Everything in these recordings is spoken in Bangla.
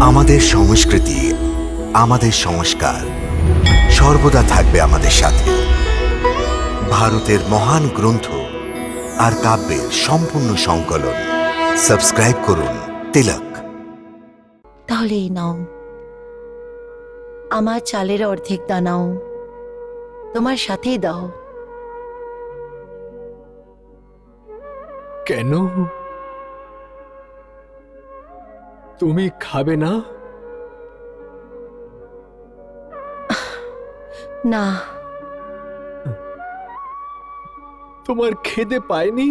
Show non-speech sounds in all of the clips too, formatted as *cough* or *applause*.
আমাদের সংস্কৃতি আমাদের সংস্কার সর্বদা থাকবে আমাদের সাথে। ভারতের মহান গ্রন্থ আর কাব্যের সম্পূর্ণ সংকলন। সাবস্ক্রাইব করুন তিলক। তাহলে এই নাও। আমার চালের অর্ধেক দানাও তোমার সাথেই দাও। কেন? তুমি খাবে না? *sighs* না। তোমার খেদে পায়নি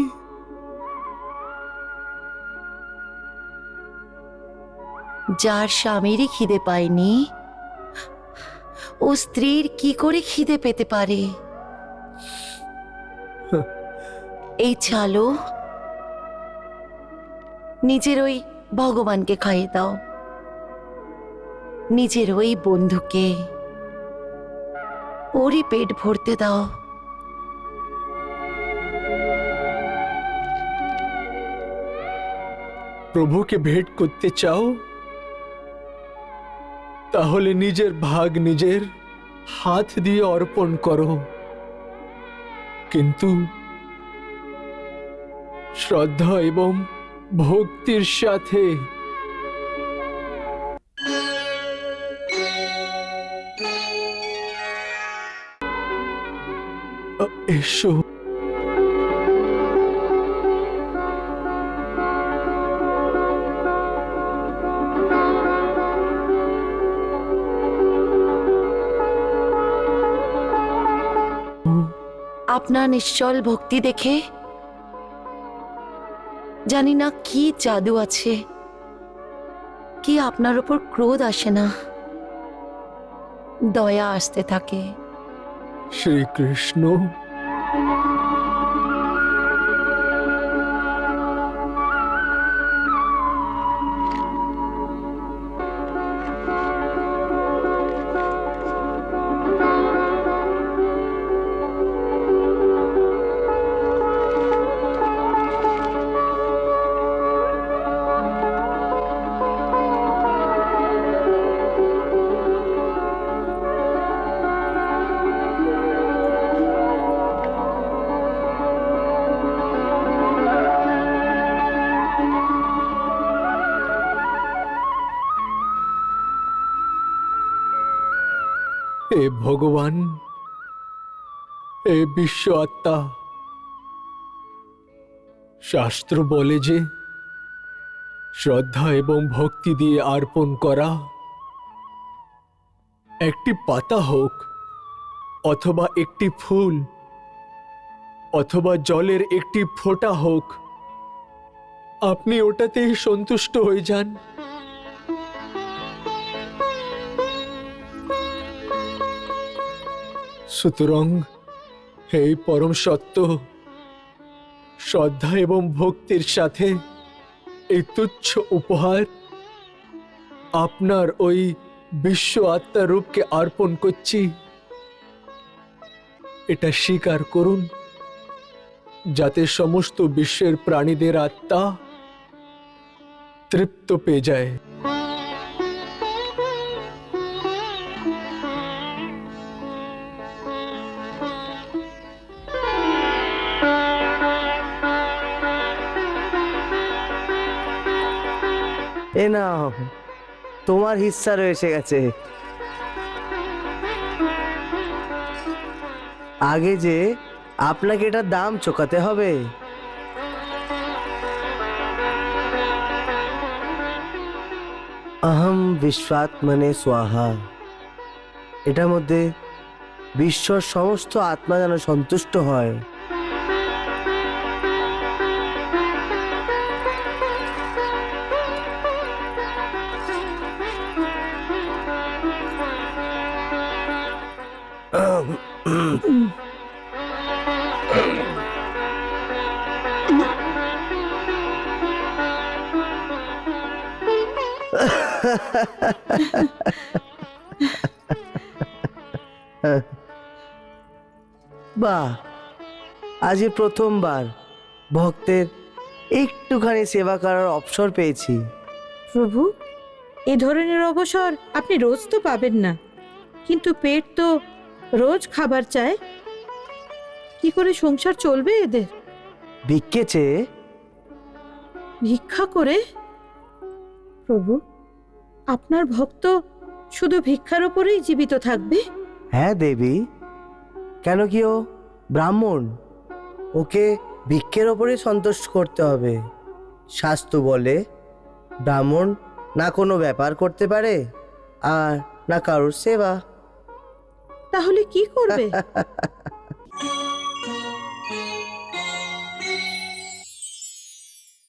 যার স্বামীরই খিদে পায়নি ও স্ত্রীর কি করে খিদে পেতে পারে? এই চালো নিজের ওই ভগবানকে খাইয়ে দাও। নিজের ওই বন্ধুকে ওরই পেট ভরতে দাও। প্রভুকে ভেট করতে চাও? তাহলে নিজের ভাগ নিজের হাত দিয়ে অর্পণ করো। কিন্তু শ্রদ্ধা এবং ভক্তির সাথে। এসো। আপনার নিশ্চল ভক্তি দেখে জানি না কি জাদু আছে। কি আপনার ওপর ক্রোধ আসে না। দয়া আসতে থাকে। শ্রীকৃষ্ণ। ভগবান হে বিশ্ব আত্মা। শাস্ত্র বলে যে, শ্রদ্ধা এবং ভক্তি দিয়ে অর্পণ করা। একটি পাতা হোক, অথবা একটি ফুল, অথবা জলের একটি ফোঁটা হোক, আপনি ওটাতেই সন্তুষ্ট হয়ে যান। সুতরাং হে পরম সত্য, শ্রদ্ধা এবং ভক্তির সাথে এই তুচ্ছ উপহার আপনার ওই বিশ্ব আত্মা রূপকে অর্পণ করছি। এটা স্বীকার করুন, যাতে সমস্ত বিশ্বের প্রাণীদের আত্মা তৃপ্ত পেয়ে যায়। এ নাও তোমার হিস্সা রয়েছে গেছে। আগে যে আপনাকে এটার দাম চোকাতে হবে। আহম বিশ্বাত্মনে স্বাহা এটার মধ্যে বিশ্বর সমস্ত আত্মা যেন সন্তুষ্ট হয়। বাহ আজই প্রথমবার ভক্তের একটুখানি সেবা করার অবসর পেয়েছি। প্রভু এ ধরনের অবসর আপনি রোজ তো পাবেন না। কিন্তু পেট তো রোজ খাবার চায়। কি করে সংসার চলবে এদের? ভিক্ষে চেয়ে? ভিক্ষা করে? প্রভু আপনার ভক্ত শুধু ভিক্ষার ওপরেই জীবিত থাকবে? হ্যাঁ দেবী। কেন কি ও ব্রাহ্মণ? ওকে ভিক্ষের ওপরে সন্তুষ্ট করতে হবে। শাস্ত্র বলে ব্রাহ্মণ না কোনো ব্যাপার করতে পারে আর না কারোর সেবা। তাহলে কি করবে? *laughs*